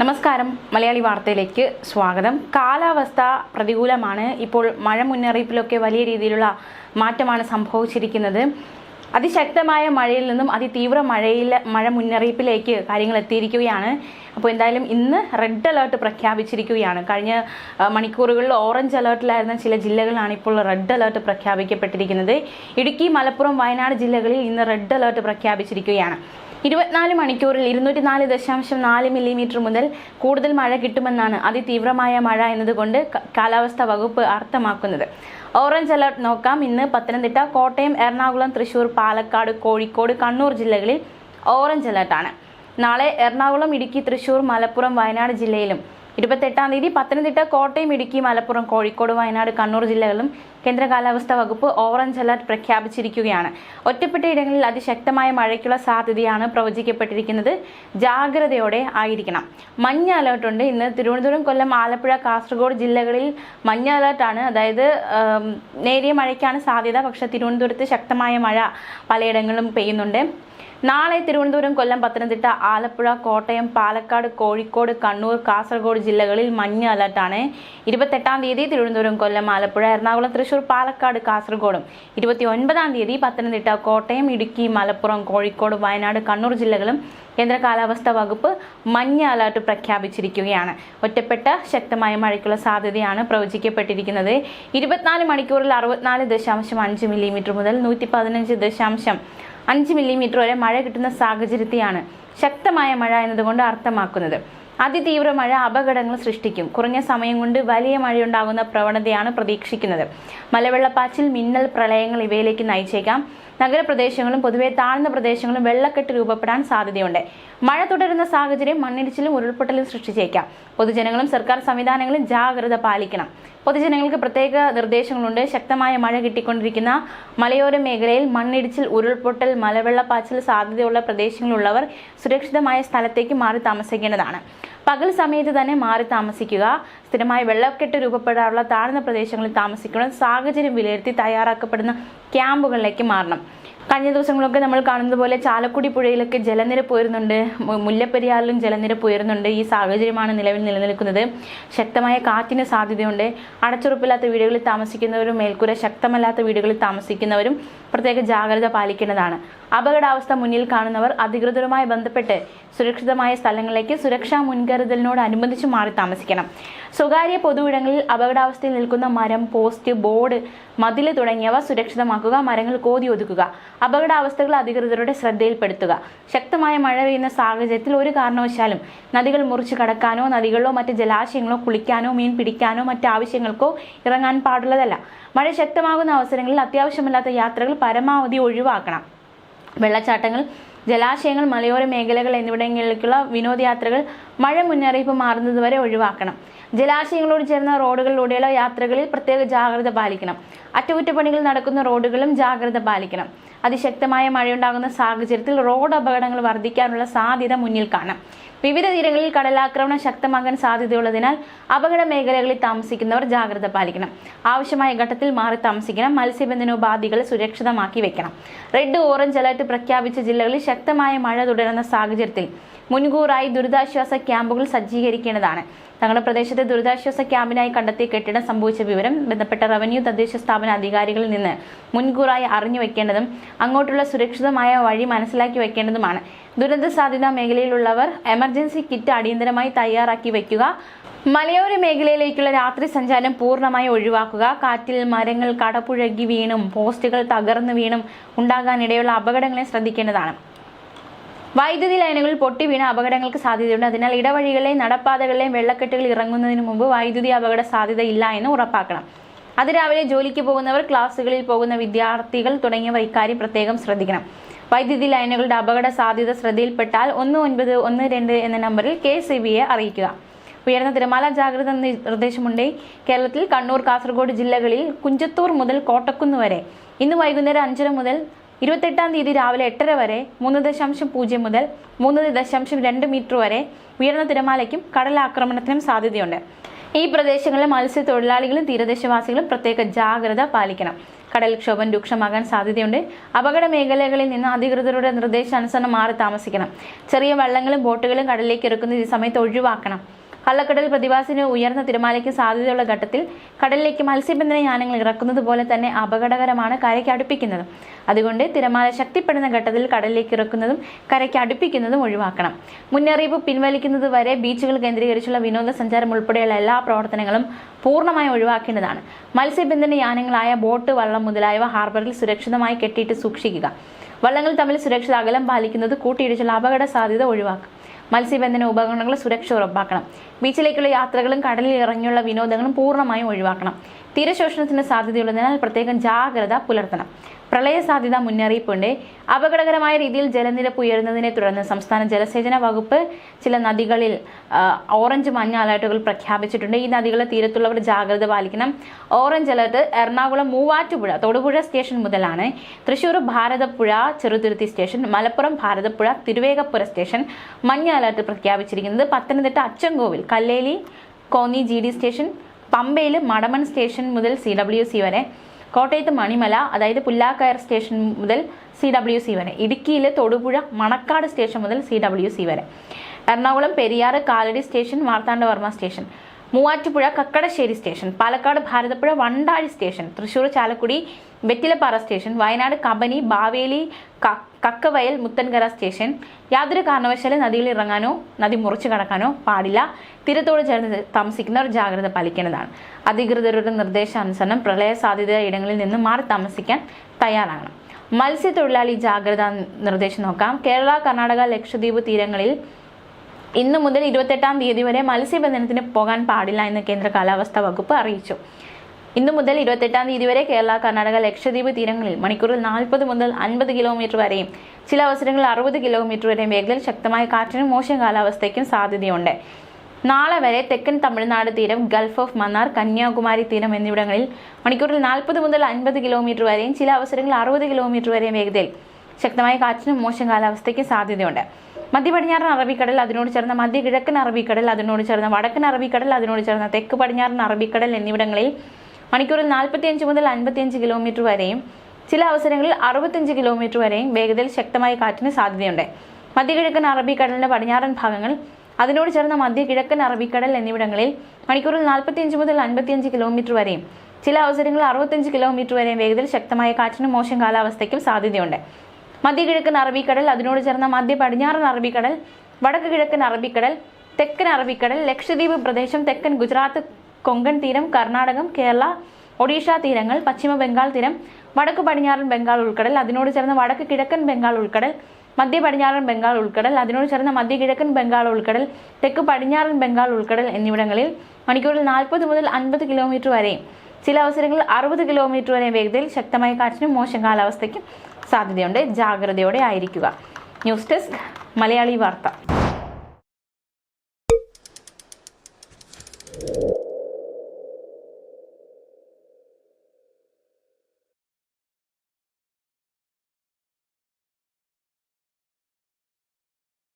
നമസ്കാരം. മലയാളി വാർത്തയിലേക്ക് സ്വാഗതം. കാലാവസ്ഥ പ്രതികൂലമാണ്. ഇപ്പോൾ മഴ മുന്നറിയിപ്പിലൊക്കെ വലിയ രീതിയിലുള്ള മാറ്റമാണ് സംഭവിച്ചിരിക്കുന്നത്. അതിശക്തമായ മഴയിൽ നിന്നും അതിതീവ്ര മഴയിൽ മഴ മുന്നറിയിപ്പിലേക്ക് കാര്യങ്ങൾ എത്തിയിരിക്കുകയാണ്. അപ്പോൾ എന്തായാലും ഇന്ന് റെഡ് അലേർട്ട് പ്രഖ്യാപിച്ചിരിക്കുകയാണ്. കഴിഞ്ഞ മണിക്കൂറുകളിൽ ഓറഞ്ച് അലേർട്ടിലായിരുന്ന ചില ജില്ലകളാണ് ഇപ്പോൾ റെഡ് അലേർട്ട് പ്രഖ്യാപിക്കപ്പെട്ടിരിക്കുന്നത്. ഇടുക്കി മലപ്പുറം വയനാട് ജില്ലകളിൽ ഇന്ന് റെഡ് അലേർട്ട് പ്രഖ്യാപിച്ചിരിക്കുകയാണ്. ഇരുപത്തിനാല് മണിക്കൂറിൽ ഇരുന്നൂറ്റി നാല് ദശാംശം നാല് മില്ലിമീറ്റർ മുതൽ കൂടുതൽ മഴ കിട്ടുമെന്നാണ് അതിതീവ്രമായ മഴ എന്നതുകൊണ്ട് കാലാവസ്ഥാ വകുപ്പ് അർത്ഥമാക്കുന്നത്. ഓറഞ്ച് അലർട്ട് നോക്കാം. ഇന്ന് പത്തനംതിട്ട കോട്ടയം എറണാകുളം തൃശൂർ പാലക്കാട് കോഴിക്കോട് കണ്ണൂർ ജില്ലകളിൽ ഓറഞ്ച് അലർട്ടാണ് നാളെ എറണാകുളം ഇടുക്കി തൃശൂർ മലപ്പുറം വയനാട് ജില്ലയിലും ഇരുപത്തെട്ടാം തീയതി പത്തനംതിട്ട കോട്ടയം ഇടുക്കി മലപ്പുറം കോഴിക്കോട് വയനാട് കണ്ണൂർ ജില്ലകളിലും കേന്ദ്ര കാലാവസ്ഥാ വകുപ്പ് ഓറഞ്ച് അലർട്ട് പ്രഖ്യാപിച്ചിരിക്കുകയാണ്. ഒറ്റപ്പെട്ട ഇടങ്ങളിൽ അതിശക്തമായ മഴയ്ക്കുള്ള സാധ്യതയാണ് പ്രവചിക്കപ്പെട്ടിരിക്കുന്നത്. ജാഗ്രതയോടെ ആയിരിക്കണം. മഞ്ഞ അലേർട്ടുണ്ട് ഇന്ന് തിരുവനന്തപുരം കൊല്ലം ആലപ്പുഴ കാസർഗോഡ് ജില്ലകളിൽ മഞ്ഞ അലേർട്ടാണ് അതായത് നേരിയ മഴയ്ക്കാണ് സാധ്യത. പക്ഷെ തിരുവനന്തപുരത്ത് ശക്തമായ മഴ പലയിടങ്ങളിലും പെയ്യുന്നുണ്ട്. നാളെ തിരുവനന്തപുരം കൊല്ലം പത്തനംതിട്ട ആലപ്പുഴ കോട്ടയം പാലക്കാട് കോഴിക്കോട് കണ്ണൂർ കാസർഗോഡ് ജില്ലകളിൽ മഞ്ഞ അലർട്ടാണ്. ഇരുപത്തെട്ടാം തീയതി തിരുവനന്തപുരം കൊല്ലം ആലപ്പുഴ എറണാകുളം തൃശൂർ പാലക്കാട് കാസർഗോഡും. ഇരുപത്തി ഒൻപതാം തീയതി പത്തനംതിട്ട കോട്ടയം ഇടുക്കി മലപ്പുറം കോഴിക്കോട് വയനാട് കണ്ണൂർ ജില്ലകളും കേന്ദ്ര കാലാവസ്ഥാ വകുപ്പ് മഞ്ഞ അലർട്ട് പ്രഖ്യാപിച്ചിരിക്കുകയാണ്. ഒറ്റപ്പെട്ട ശക്തമായ മഴയ്ക്കുള്ള സാധ്യതയാണ് പ്രവചിക്കപ്പെട്ടിരിക്കുന്നത്. ഇരുപത്തിനാല് മണിക്കൂറിൽ അറുപത്തിനാല് ദശാംശം അഞ്ച് മില്ലിമീറ്റർ മുതൽ നൂറ്റി പതിനഞ്ച് ദശാംശം അഞ്ച് മില്ലിമീറ്റർ വരെ മഴ കിട്ടുന്ന സാഹചര്യത്തെയാണ് ശക്തമായ മഴ എന്നതുകൊണ്ട് അർത്ഥമാക്കുന്നത്. അതിതീവ്ര മഴ അപകടങ്ങൾ സൃഷ്ടിക്കും. കുറഞ്ഞ സമയം കൊണ്ട് വലിയ മഴയുണ്ടാകുന്ന പ്രവണതയാണ് പ്രതീക്ഷിക്കുന്നത്. മലവെള്ളപ്പാച്ചിൽ മിന്നൽ പ്രളയങ്ങൾ ഇവയിലേക്ക് നയിച്ചേക്കാം. നഗരപ്രദേശങ്ങളും പൊതുവെ താഴ്ന്ന പ്രദേശങ്ങളും വെള്ളക്കെട്ട് രൂപപ്പെടാൻ സാധ്യതയുണ്ട്. മഴ തുടരുന്ന സാഹചര്യം മണ്ണിടിച്ചിലും ഉരുൾപൊട്ടലും സൃഷ്ടിച്ചേക്കാം. പൊതുജനങ്ങളും സർക്കാർ സംവിധാനങ്ങളും ജാഗ്രത പാലിക്കണം. പൊതുജനങ്ങൾക്ക് പ്രത്യേക നിർദ്ദേശങ്ങളുണ്ട്. ശക്തമായ മഴ കിട്ടിക്കൊണ്ടിരിക്കുന്ന മലയോര മേഖലയിൽ മണ്ണിടിച്ചിൽ ഉരുൾപൊട്ടൽ മലവെള്ളപ്പാച്ചിൽ സാധ്യതയുള്ള പ്രദേശങ്ങളുള്ളവർ സുരക്ഷിതമായ സ്ഥലത്തേക്ക് മാറി താമസിക്കേണ്ടതാണ്. പകൽ സമയത്ത് തന്നെ മാറി താമസിക്കുക. സ്ഥിരമായി വെള്ളക്കെട്ട് രൂപപ്പെടാറുള്ള താഴ്ന്ന പ്രദേശങ്ങളിൽ താമസിക്കണം. സാഹചര്യം വിലയിരുത്തി തയ്യാറാക്കപ്പെടുന്ന ക്യാമ്പുകളിലേക്ക് മാറണം. കഴിഞ്ഞ ദിവസങ്ങളൊക്കെ നമ്മൾ കാണുന്നത് പോലെ ചാലക്കുടി പുഴയിലൊക്കെ ജലനിരപ്പ് ഉയരുന്നുണ്ട് മുല്ലപ്പെരിയാറിലും ജലനിരപ്പ് ഉയരുന്നുണ്ട് ഈ സാഹചര്യമാണ് നിലവിൽ നിലനിൽക്കുന്നത്. ശക്തമായ കാറ്റിന് സാധ്യതയുണ്ട്. അടച്ചുറപ്പില്ലാത്ത വീടുകളിൽ താമസിക്കുന്നവരും മേൽക്കൂര ശക്തമല്ലാത്ത വീടുകളിൽ താമസിക്കുന്നവരും പ്രത്യേക ജാഗ്രത പാലിക്കേണ്ടതാണ്. അപകടാവസ്ഥ മുന്നിൽ കാണുന്നവർ അധികൃതരുമായി ബന്ധപ്പെട്ട് സുരക്ഷിതമായ സ്ഥലങ്ങളിലേക്ക് സുരക്ഷാ മുൻകരുതലിനോടനുബന്ധിച്ച് മാറി താമസിക്കണം. സ്വകാര്യ പൊതുവിടങ്ങളിൽ അപകടാവസ്ഥയിൽ നിൽക്കുന്ന മരം പോസ്റ്റ് ബോർഡ് മതിൽ തുടങ്ങിയവ സുരക്ഷിതമാക്കുക മരങ്ങൾ കോതി ഒതുക്കുക അപകടാവസ്ഥകൾ അധികൃതരുടെ ശ്രദ്ധയിൽപ്പെടുത്തുക. ശക്തമായ മഴ പെയ്യുന്ന സാഹചര്യത്തിൽ ഒരു കാരണവശാലും നദികൾ മുറിച്ചു കടക്കാനോ നദികളിലോ മറ്റ് ജലാശയങ്ങളോ കുളിക്കാനോ മീൻ പിടിക്കാനോ മറ്റ് ആവശ്യങ്ങൾക്കോ ഇറങ്ങാൻ പാടുള്ളതല്ല. മഴ ശക്തമാകുന്ന അവസരങ്ങളിൽ അത്യാവശ്യമല്ലാത്ത യാത്രകൾ പരമാവധി ഒഴിവാക്കണം. വെള്ളച്ചാട്ടങ്ങൾ ജലാശയങ്ങൾ മലയോര മേഖലകൾ എന്നിവിടങ്ങളിലേക്കുള്ള വിനോദയാത്രകൾ മഴ മുന്നറിയിപ്പ് മാറുന്നതുവരെ ഒഴിവാക്കണം. ജലാശയങ്ങളോട് ചേർന്ന റോഡുകളിലൂടെയുള്ള യാത്രകളിൽ പ്രത്യേക ജാഗ്രത പാലിക്കണം. അറ്റകുറ്റപ്പണികൾ നടക്കുന്ന റോഡുകളും ജാഗ്രത പാലിക്കണം. അതിശക്തമായ മഴയുണ്ടാകുന്ന സാഹചര്യത്തിൽ റോഡ് അപകടങ്ങൾ വർദ്ധിക്കാനുള്ള സാധ്യത മുന്നിൽ കാണാം. വിവിധ തീരങ്ങളിൽ കടലാക്രമണം ശക്തമാകാൻ സാധ്യതയുള്ളതിനാൽ അപകട മേഖലകളിൽ താമസിക്കുന്നവർ ജാഗ്രത പാലിക്കണം. ആവശ്യമായ ഘട്ടത്തിൽ മാറി താമസിക്കണം. മത്സ്യബന്ധനോപാധികൾ സുരക്ഷിതമാക്കി വെക്കണം. റെഡ് ഓറഞ്ച് അലർട്ട് പ്രഖ്യാപിച്ച ജില്ലകളിൽ ശക്തമായ മഴ തുടരുന്ന സാഹചര്യത്തിൽ മുൻകൂറായി ദുരിതാശ്വാസ ക്യാമ്പുകൾ സജ്ജീകരിക്കേണ്ടതാണ്. തങ്ങളുടെ പ്രദേശത്തെ ദുരിതാശ്വാസ ക്യാമ്പിനായി കണ്ടെത്തിയ കെട്ടിടം സംഭവിച്ച വിവരം ബന്ധപ്പെട്ട റവന്യൂ തദ്ദേശ സ്ഥാപന അധികാരികളിൽ നിന്ന് മുൻകൂറായി അറിഞ്ഞു വെക്കേണ്ടതും അങ്ങോട്ടുള്ള സുരക്ഷിതമായ വഴി മനസ്സിലാക്കി വെക്കേണ്ടതുമാണ്. ദുരന്ത സാധ്യതാ മേഖലയിലുള്ളവർ എമർജൻസി കിറ്റ് അടിയന്തരമായി തയ്യാറാക്കി വയ്ക്കുക മലയോര മേഖലയിലേക്കുള്ള രാത്രി സഞ്ചാരം പൂർണമായി ഒഴിവാക്കുക കാറ്റിൽ മരങ്ങൾ കടപുഴകി വീണും പോസ്റ്റുകൾ തകർന്നു വീണും ഉണ്ടാകാനിടയുള്ള അപകടങ്ങളെ ശ്രദ്ധിക്കേണ്ടതാണ്. വൈദ്യുതി ലൈനുകളിൽ പൊട്ടി വീണ അപകടങ്ങൾക്ക് സാധ്യതയുണ്ട്. അതിനാൽ ഇടവഴികളിലെയും നടപ്പാതകളിലെയും വെള്ളക്കെട്ടുകൾ ഇറങ്ങുന്നതിന് മുമ്പ് വൈദ്യുതി അപകട സാധ്യത ഇല്ല എന്ന് ഉറപ്പാക്കണം. അതിരാവിലെ ജോലിക്ക് പോകുന്നവർ ക്ലാസ്സുകളിൽ പോകുന്ന വിദ്യാർത്ഥികൾ തുടങ്ങിയവർ ഇക്കാര്യം പ്രത്യേകം ശ്രദ്ധിക്കണം. വൈദ്യുതി ലൈനുകളുടെ അപകട സാധ്യത ശ്രദ്ധയിൽപ്പെട്ടാൽ ഒന്ന് ഒൻപത് ഒന്ന് രണ്ട് എന്ന നമ്പറിൽ കെ സി ബിയെ അറിയിക്കുക. ഉയർന്ന തിരമാല ജാഗ്രത നിർദ്ദേശമുണ്ട്. കേരളത്തിൽ കണ്ണൂർ കാസർഗോഡ് ജില്ലകളിൽ കുഞ്ചത്തൂർ മുതൽ കോട്ടക്കുന്ന് വരെ. ഇന്ന് വൈകുന്നേരം അഞ്ചര മുതൽ ഇരുപത്തെട്ടാം തീയതി രാവിലെ എട്ടര വരെ മൂന്ന് ദശാംശം പൂജ്യം മുതൽ മൂന്ന് ദശാംശം രണ്ട് മീറ്റർ വരെ ഉയർന്ന തിരമാലയ്ക്കും കടലാക്രമണത്തിനും സാധ്യതയുണ്ട്. ഈ പ്രദേശങ്ങളിലെ മത്സ്യത്തൊഴിലാളികളും തീരദേശവാസികളും പ്രത്യേക ജാഗ്രത പാലിക്കണം. കടൽക്ഷോഭം രൂക്ഷമാകാൻ സാധ്യതയുണ്ട്. അപകട മേഖലകളിൽ നിന്ന് അധികൃതരുടെ നിർദ്ദേശാനുസരണം മാറി താമസിക്കണം. ചെറിയ വള്ളങ്ങളും ബോട്ടുകളും കടലിലേക്ക് ഇറക്കുന്ന ഈ സമയത്ത് ഒഴിവാക്കണം. കള്ളക്കടൽ പ്രതിഭാസത്തിന് ഉയർന്ന തിരമാലയ്ക്ക് സാധ്യതയുള്ള ഘട്ടത്തിൽ കടലിലേക്ക് മത്സ്യബന്ധന യാനങ്ങൾ ഇറക്കുന്നത് പോലെ തന്നെ അപകടകരമാണ് കരയ്ക്ക് അടുപ്പിക്കുന്നത്. അതുകൊണ്ട് തിരമാല ശക്തിപ്പെടുന്ന ഘട്ടത്തിൽ കടലിലേക്ക് ഇറക്കുന്നതും കരയ്ക്ക് അടുപ്പിക്കുന്നതും ഒഴിവാക്കണം. മുന്നറിയിപ്പ് പിൻവലിക്കുന്നത് വരെ ബീച്ചുകൾ കേന്ദ്രീകരിച്ചുള്ള വിനോദസഞ്ചാരം ഉൾപ്പെടെയുള്ള എല്ലാ പ്രവർത്തനങ്ങളും പൂർണമായി ഒഴിവാക്കേണ്ടതാണ്. മത്സ്യബന്ധന യാനങ്ങളായ ബോട്ട് വള്ളം മുതലായവ ഹാർബറിൽ സുരക്ഷിതമായി കെട്ടിയിട്ട് സൂക്ഷിക്കുക. വള്ളങ്ങൾ തമ്മിൽ സുരക്ഷിത അകലം പാലിക്കുന്നത് കൂട്ടിയിടിച്ചുള്ള അപകട സാധ്യത ഒഴിവാക്കും മത്സ്യബന്ധന ഉപകരണങ്ങൾ സുരക്ഷ ഉറപ്പാക്കണം. ബീച്ചിലേക്കുള്ള യാത്രകളും കടലിൽ ഇറങ്ങിയുള്ള വിനോദങ്ങളും പൂർണമായും ഒഴിവാക്കണം. തീരശോഷണത്തിന് സാധ്യതയുള്ളതിനാൽ പ്രത്യേകം ജാഗ്രത പുലർത്തണം. പ്രളയ സാധ്യത മുന്നറിയിപ്പുണ്ട്. അപകടകരമായ രീതിയിൽ ജലനിരപ്പ് ഉയരുന്നതിനെ തുടർന്ന് സംസ്ഥാന ജലസേചന വകുപ്പ് ചില നദികളിൽ ഓറഞ്ച് മഞ്ഞ അലർട്ടുകൾ പ്രഖ്യാപിച്ചിട്ടുണ്ട്. ഈ നദികളെ തീരത്തുള്ളവർ ജാഗ്രത പാലിക്കണം. Orange alert Ernakulam Muvattupuzha Thodupuzha station മുതലാണ്. തൃശൂർ ഭാരതപ്പുഴ ചെറുതുരുത്തി സ്റ്റേഷൻ മലപ്പുറം ഭാരതപ്പുഴ തിരുവേഗപ്പുര സ്റ്റേഷൻ മഞ്ഞ അലർട്ട് പ്രഖ്യാപിച്ചിരിക്കുന്നത്. പത്തനംതിട്ട അച്ചൻകോവിൽ കല്ലേലി കോന്നി ജി സ്റ്റേഷൻ പമ്പയിൽ മടമൺ സ്റ്റേഷൻ മുതൽ സി ഡബ്ല്യു സി വരെ കോട്ടയത്ത് മണിമല അതായത് പുല്ലാക്കയർ സ്റ്റേഷൻ മുതൽ സി ഡബ്ല്യു സി വരെ. ഇടുക്കിയിലെ തൊടുപുഴ മണക്കാട് സ്റ്റേഷൻ മുതൽ സി ഡബ്ല്യു സി വരെ. Ernakulam Periyar Kalady station Marthandavarma station. Muvattupuzha Kakkadassery station Palakkad Bharathapuzha Vandazhi station Thrissur Chalakudy Vettilappara station Wayanad Kabani Baveli Kakkavayal Muthankara station. യാതൊരു കാരണവശാലും നദിയിൽ ഇറങ്ങാനോ നദി മുറിച്ചു കടക്കാനോ പാടില്ല. തീരത്തോട് ചേർന്ന് താമസിക്കുന്നവർ ജാഗ്രത പാലിക്കേണ്ടതാണ്. അധികൃതരുടെ നിർദ്ദേശാനുസരണം പ്രളയ സാധ്യത ഇടങ്ങളിൽ നിന്ന് മാറി താമസിക്കാൻ തയ്യാറാകണം. മത്സ്യത്തൊഴിലാളി ജാഗ്രതാ നിർദ്ദേശം നോക്കാം. കേരള കർണാടക ലക്ഷദ്വീപ് തീരങ്ങളിൽ ഇന്നു മുതൽ ഇരുപത്തെട്ടാം തീയതി വരെ മത്സ്യബന്ധനത്തിന് പോകാൻ പാടില്ല എന്ന് കേന്ദ്ര കാലാവസ്ഥാ വകുപ്പ് അറിയിച്ചു. ഇന്നു മുതൽ ഇരുപത്തെട്ടാം തീയതി വരെ കേരള കർണാടക ലക്ഷദ്വീപ് തീരങ്ങളിൽ മണിക്കൂറിൽ നാൽപ്പത് മുതൽ അൻപത് കിലോമീറ്റർ വരെയും ചില അവസരങ്ങളിൽ അറുപത് കിലോമീറ്റർ വരെയും വേഗത്തിൽ ശക്തമായ കാറ്റിനും മോശം കാലാവസ്ഥയ്ക്കും സാധ്യതയുണ്ട്. നാളെ വരെ തെക്കൻ തമിഴ്നാട് തീരം ഗൾഫ് ഓഫ് മന്നാർ കന്യാകുമാരി തീരം എന്നിവിടങ്ങളിൽ മണിക്കൂറിൽ നാൽപ്പത് മുതൽ അൻപത് കിലോമീറ്റർ വരെയും ചില അവസരങ്ങളിൽ അറുപത് കിലോമീറ്റർ വരെയും വേഗതയിൽ ശക്തമായ കാറ്റിനും മോശം കാലാവസ്ഥയ്ക്കും സാധ്യതയുണ്ട്. മധ്യ പടിഞ്ഞാറൻ അറബിക്കടൽ അതിനോട് ചേർന്ന മധ്യ കിഴക്കൻ അറബിക്കടൽ അതിനോട് ചേർന്ന വടക്കൻ അറബിക്കടൽ അതിനോട് ചേർന്ന തെക്ക് പടിഞ്ഞാറൻ അറബിക്കടൽ എന്നിവിടങ്ങളിൽ മണിക്കൂറിൽ നാൽപ്പത്തിയഞ്ച് മുതൽ അൻപത്തിയഞ്ച് കിലോമീറ്റർ വരെയും ചില അവസരങ്ങളിൽ അറുപത്തിയഞ്ച് കിലോമീറ്റർ വരെയും വേഗതയിൽ ശക്തമായ കാറ്റിന് സാധ്യതയുണ്ട്. മധ്യകിഴക്കൻ അറബിക്കടലിന്റെ പടിഞ്ഞാറൻ ഭാഗങ്ങൾ അതിനോട് ചേർന്ന മധ്യ കിഴക്കൻ അറബിക്കടൽ എന്നിവിടങ്ങളിൽ മണിക്കൂറിൽ നാൽപ്പത്തിയഞ്ച് മുതൽ അൻപത്തിയഞ്ച് കിലോമീറ്റർ വരെയും ചില അവസരങ്ങളിൽ അറുപത്തിയഞ്ച് കിലോമീറ്റർ വരെയും വേഗതയിൽ ശക്തമായ കാറ്റിനും മോശം കാലാവസ്ഥയ്ക്കും സാധ്യതയുണ്ട്. മധ്യ കിഴക്കൻ അറബിക്കടൽ അതിനോട് ചേർന്ന മധ്യ പടിഞ്ഞാറൻ അറബിക്കടൽ വടക്ക് കിഴക്കൻ അറബിക്കടൽ തെക്കൻ അറബിക്കടൽ ലക്ഷദ്വീപ് പ്രദേശം തെക്കൻ ഗുജറാത്ത് കൊങ്കൺ തീരം കർണാടകം കേരള ഒഡീഷ തീരങ്ങൾ പശ്ചിമ ബംഗാൾ തീരം വടക്ക് പടിഞ്ഞാറൻ ബംഗാൾ ഉൾക്കടൽ അതിനോട് ചേർന്ന വടക്ക് കിഴക്കൻ ബംഗാൾ ഉൾക്കടൽ മധ്യ പടിഞ്ഞാറൻ ബംഗാൾ ഉൾക്കടൽ അതിനോട് ചേർന്ന മധ്യ കിഴക്കൻ ബംഗാൾ ഉൾക്കടൽ തെക്ക് പടിഞ്ഞാറൻ ബംഗാൾ ഉൾക്കടൽ എന്നിവിടങ്ങളിൽ മണിക്കൂറിൽ നാൽപ്പത് മുതൽ അൻപത് കിലോമീറ്റർ വരെയും ചില അവസരങ്ങളിൽ അറുപത് കിലോമീറ്റർ വരെ വേഗതയിൽ ശക്തമായ കാറ്റിനും മോശം കാലാവസ്ഥയ്ക്കും സാധ്യതയുണ്ട്. ജാഗ്രതയോടെ ആയിരിക്കുക. ന്യൂസ് ഡെസ്ക് മലയാളി വാർത്ത.